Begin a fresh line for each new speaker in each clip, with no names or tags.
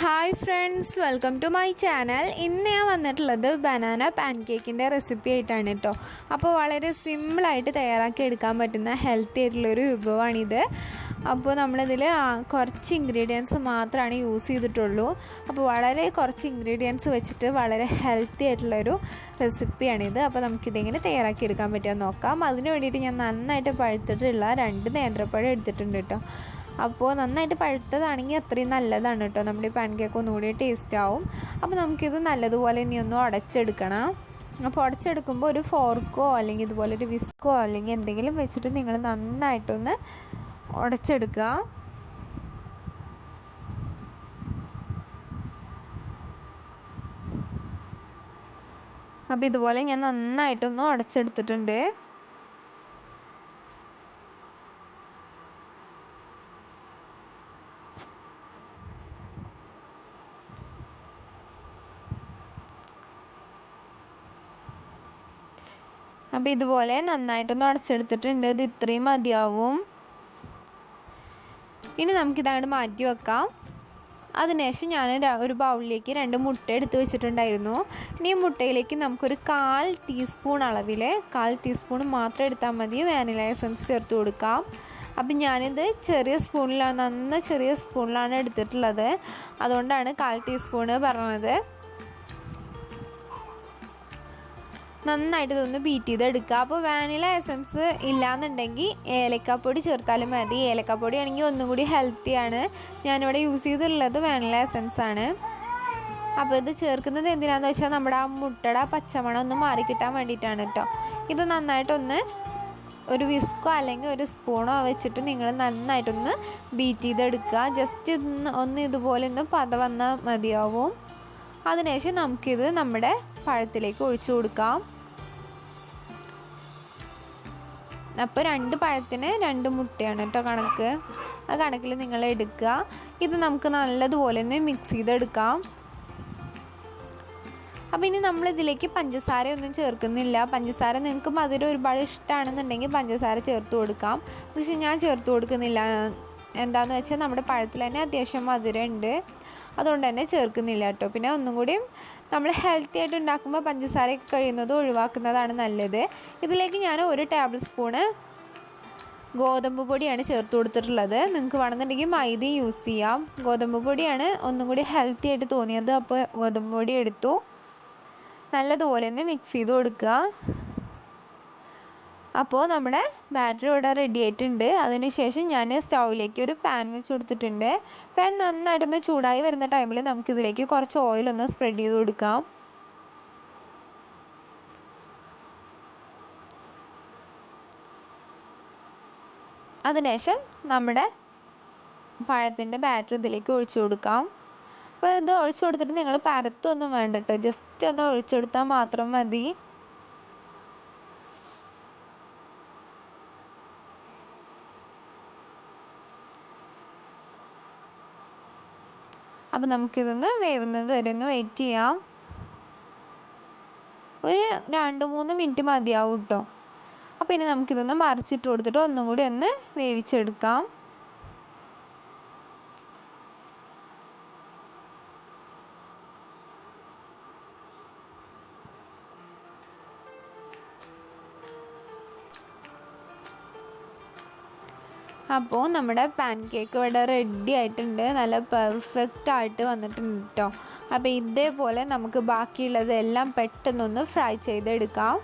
Hi friends welcome to my channel ഇന്ന് ഞാൻ വന്നിട്ടുള്ളത് ബനാന പാൻ കേക്കിന്റെ റെസിപ്പി ആയിട്ടാണ് കേട്ടോ അപ്പോൾ വളരെ സിമ്പിളായിട്ട് തയ്യാറാക്കി എടുക്കാൻ പറ്റുന്ന ഹെൽത്തി ആയിട്ടുള്ളൊരു വിഭവമാണിത്. അപ്പോൾ നമ്മളിതിൽ കുറച്ച് ഇൻഗ്രീഡിയൻസ് മാത്രമാണ് യൂസ് ചെയ്തിട്ടുള്ളൂ. അപ്പോൾ വളരെ കുറച്ച് ഇൻഗ്രീഡിയൻസ് വെച്ചിട്ട് വളരെ ഹെൽത്തി ആയിട്ടുള്ളൊരു റെസിപ്പിയാണിത് അപ്പോൾ നമുക്കിതെങ്ങനെ തയ്യാറാക്കി എടുക്കാൻ പറ്റുമോ നോക്കാം. അതിന് വേണ്ടിയിട്ട് ഞാൻ നന്നായിട്ട് പഴുത്തിട്ടുള്ള രണ്ട് നേന്ത്രപ്പഴം എടുത്തിട്ടുണ്ട് കേട്ടോ. അപ്പോൾ നന്നായിട്ട് പഴുത്തതാണെങ്കിൽ അത്രയും നല്ലതാണ് കേട്ടോ. നമ്മുടെ ഈ പാൻകേക്ക് ഒന്നുകൂടി ടേസ്റ്റ് ആവും. അപ്പോൾ നമുക്കിത് നല്ലതുപോലെ ഇനി ഒന്ന് അടച്ചെടുക്കണം അപ്പോൾ ഉടച്ചെടുക്കുമ്പോൾ ഒരു ഫോർക്കോ അല്ലെങ്കിൽ ഇതുപോലെ ഒരു വിസ്കോ അല്ലെങ്കിൽ എന്തെങ്കിലും വെച്ചിട്ട് നിങ്ങൾ നന്നായിട്ടൊന്ന് ഉടച്ചെടുക്കുക. അപ്പോൾ ഇതുപോലെ ഞാൻ നന്നായിട്ടൊന്ന് ഉടച്ചെടുത്തിട്ടുണ്ട്. അപ്പോൾ ഇതുപോലെ നന്നായിട്ടൊന്ന് അടച്ചെടുത്തിട്ടുണ്ട് ഇത് ഇത്രയും മതിയാവും. ഇനി നമുക്കിതങ്ങോട്ട് മാറ്റി വെക്കാം. അതിനുശേഷം ഞാൻ ഒരു ബൗളിലേക്ക് രണ്ട് മുട്ട എടുത്ത് വെച്ചിട്ടുണ്ടായിരുന്നു. ഇനി ഈ മുട്ടയിലേക്ക് നമുക്കൊരു കാൽ ടീസ്പൂൺ അളവിൽ കാൽ ടീസ്പൂൺ മാത്രം എടുത്താൽ മതി. വാനില എസൻസ് ചേർത്ത് കൊടുക്കാം. അപ്പം ഞാനിത് ചെറിയ സ്പൂണിലാണ് നന്ന ചെറിയ സ്പൂണിലാണ് എടുത്തിട്ടുള്ളത്. അതുകൊണ്ടാണ് കാൽ ടീസ്പൂണ് പറഞ്ഞത്. നന്നായിട്ട് ഇതൊന്ന് ബീറ്റ് ചെയ്ത് എടുക്കുക അപ്പോൾ വാനില എസൻസ് ഇല്ലാന്നുണ്ടെങ്കിൽ ഏലക്കാപ്പൊടി ചേർത്താലും മതി. ഏലക്കാപ്പൊടി ആണെങ്കിൽ ഒന്നും കൂടി ഹെൽത്തിയാണ് ഞാനിവിടെ യൂസ് ചെയ്തിട്ടുള്ളത് വാനില എസൻസ് ആണ്. അപ്പോൾ ഇത് ചേർക്കുന്നത് എന്തിനാന്ന് വെച്ചാൽ നമ്മുടെ ആ മുട്ടയുടെ പച്ചമണം ഒന്ന് മാറിക്കിട്ടാൻ വേണ്ടിയിട്ടാണ് കേട്ടോ ഇത് നന്നായിട്ടൊന്ന് ഒരു വിസ്കോ അല്ലെങ്കിൽ ഒരു സ്പൂണോ വെച്ചിട്ട് നിങ്ങൾ നന്നായിട്ടൊന്ന് ബീറ്റ് ചെയ്തെടുക്കുക. ജസ്റ്റ് ഒന്ന് ഇതുപോലെ ഒന്ന് പത വന്നാൽ മതിയാവും. അതിനുശേഷം നമുക്കിത് നമ്മുടെ പഴത്തിലേക്ക് ഒഴിച്ചു കൊടുക്കാം. അപ്പോൾ രണ്ട് പഴത്തിന് രണ്ട് മുട്ടയാണ് കേട്ടോ കണക്ക്. ആ കണക്കിൽ നിങ്ങൾ എടുക്കുക. ഇത് നമുക്ക് നല്ലതുപോലെ ഒന്ന് മിക്സ് ചെയ്തെടുക്കാം. അപ്പോൾ ഇനി നമ്മൾ ഇതിലേക്ക് പഞ്ചസാര ഒന്നും ചേർക്കുന്നില്ല. പഞ്ചസാര നിങ്ങൾക്ക് മധുരം ഒരുപാട് ഇഷ്ടമാണെന്നുണ്ടെങ്കിൽ പഞ്ചസാര ചേർത്ത് കൊടുക്കാം. പക്ഷെ ഞാൻ ചേർത്ത് കൊടുക്കുന്നില്ല. എന്താണെന്ന് വെച്ചാൽ നമ്മുടെ പഴത്തിൽ തന്നെ അത്യാവശ്യം മധുരം ഉണ്ട് അതുകൊണ്ട് തന്നെ ചേർക്കുന്നില്ല കേട്ടോ. പിന്നെ ഒന്നും കൂടിയും നമ്മൾ ഹെൽത്തി ആയിട്ട് ഉണ്ടാക്കുമ്പോൾ പഞ്ചസാരയൊക്കെ കഴിയുന്നത് ഒഴിവാക്കുന്നതാണ് നല്ലത്. ഇതിലേക്ക് ഞാൻ ഒരു ടേബിൾ സ്പൂണ് ഗോതമ്പ് പൊടിയാണ് ചേർത്ത് കൊടുത്തിട്ടുള്ളത്. നിങ്ങൾക്ക് വേണമെന്നുണ്ടെങ്കിൽ മൈദ യൂസ് ചെയ്യാം. ഗോതമ്പ് പൊടിയാണ് ഒന്നും കൂടി ഹെൽത്തി ആയിട്ട് തോന്നിയത്. അപ്പോൾ ഗോതമ്പ് പൊടി എടുത്തു. നല്ലതുപോലെ ഒന്ന് മിക്സ് ചെയ്ത് കൊടുക്കുക. അപ്പോൾ നമ്മുടെ ബാറ്ററി ഇവിടെ റെഡി ആയിട്ടുണ്ട്. അതിന് ശേഷം ഞാൻ സ്റ്റൗവിലേക്ക് ഒരു പാൻ വെച്ച് കൊടുത്തിട്ടുണ്ട്. പാൻ നന്നായിട്ടൊന്ന് ചൂടായി വരുന്ന ടൈമിൽ നമുക്ക് ഇതിലേക്ക് കുറച്ച് ഓയിലൊന്ന് സ്പ്രെഡ് ചെയ്ത് കൊടുക്കാം. അതിനുശേഷം നമ്മുടെ പഴത്തിന്റെ ബാറ്ററി ഇതിലേക്ക് ഒഴിച്ചു കൊടുക്കാം. അപ്പോൾ ഇത് ഒഴിച്ചു കൊടുത്തിട്ട് നിങ്ങൾ പരത്തൊന്നും വേണ്ട കേട്ടോ ജസ്റ്റ് ഒന്ന് ഒഴിച്ചു കൊടുത്താൽ മാത്രം മതി. അപ്പോൾ നമുക്കിതൊന്ന് വേവുന്നത് വരെ ഒന്ന് വെയിറ്റ് ചെയ്യാം. ഒരു രണ്ട് മൂന്ന് മിനിറ്റ് മതിയാവും കേട്ടോ അപ്പോൾ ഇനി നമുക്കിതൊന്ന് മറിച്ചിട്ട് കൊടുത്തിട്ട് ഒന്നും കൂടി ഒന്ന് വേവിച്ചെടുക്കാം. അപ്പോൾ നമ്മുടെ പാൻ കേക്ക് ഇവിടെ റെഡി ആയിട്ടുണ്ട്. നല്ല പെർഫെക്റ്റ് ആയിട്ട് വന്നിട്ടുണ്ട് കേട്ടോ അപ്പോൾ ഇതേപോലെ നമുക്ക് ബാക്കിയുള്ളതെല്ലാം പെട്ടെന്നൊന്ന് ഫ്രൈ ചെയ്തെടുക്കാം.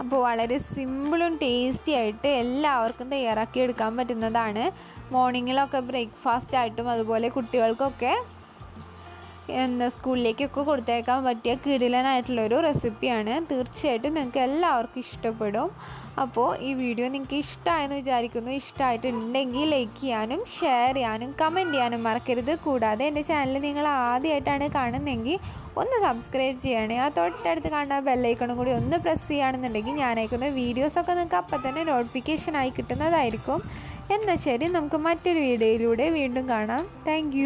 അപ്പോൾ വളരെ സിമ്പിളും ടേസ്റ്റി ആയിട്ട് എല്ലാവർക്കും തയ്യാറാക്കി എടുക്കാൻ പറ്റുന്നതാണ്. മോർണിംഗിലൊക്കെ ബ്രേക്ക്ഫാസ്റ്റ് ആയിട്ടും അതുപോലെ കുട്ടികൾക്കൊക്കെ എന്താ സ്കൂളിലേക്കൊക്കെ കൊടുത്തേക്കാൻ പറ്റിയ കിടിലനായിട്ടുള്ളൊരു റെസിപ്പിയാണ്. തീർച്ചയായിട്ടും നിങ്ങൾക്ക് എല്ലാവർക്കും ഇഷ്ടപ്പെടും. അപ്പോൾ ഈ വീഡിയോ നിങ്ങൾക്ക് ഇഷ്ടമായെന്ന് വിചാരിക്കുന്നു. ഇഷ്ടമായിട്ടുണ്ടെങ്കിൽ ലൈക്ക് ചെയ്യാനും ഷെയർ ചെയ്യാനും കമന്റ് ചെയ്യാനും മറക്കരുത്. കൂടാതെ എന്റെ ചാനൽ നിങ്ങൾ ആദ്യമായിട്ടാണ് കാണുന്നതെങ്കിൽ ഒന്ന് സബ്സ്ക്രൈബ് ചെയ്യണേ. ആ തൊട്ടടുത്ത് കാണുന്ന ബെല്ലൈക്കണും കൂടി ഒന്ന് പ്രസ് ചെയ്യുകയാണെന്നുണ്ടെങ്കിൽ ഞാൻ അയക്കുന്ന വീഡിയോസൊക്കെ നിങ്ങൾക്ക് അപ്പം തന്നെ നോട്ടിഫിക്കേഷനായി കിട്ടുന്നതായിരിക്കും. എന്നാൽ ശരി നമുക്ക് മറ്റൊരു വീഡിയോയിലൂടെ വീണ്ടും കാണാം. താങ്ക്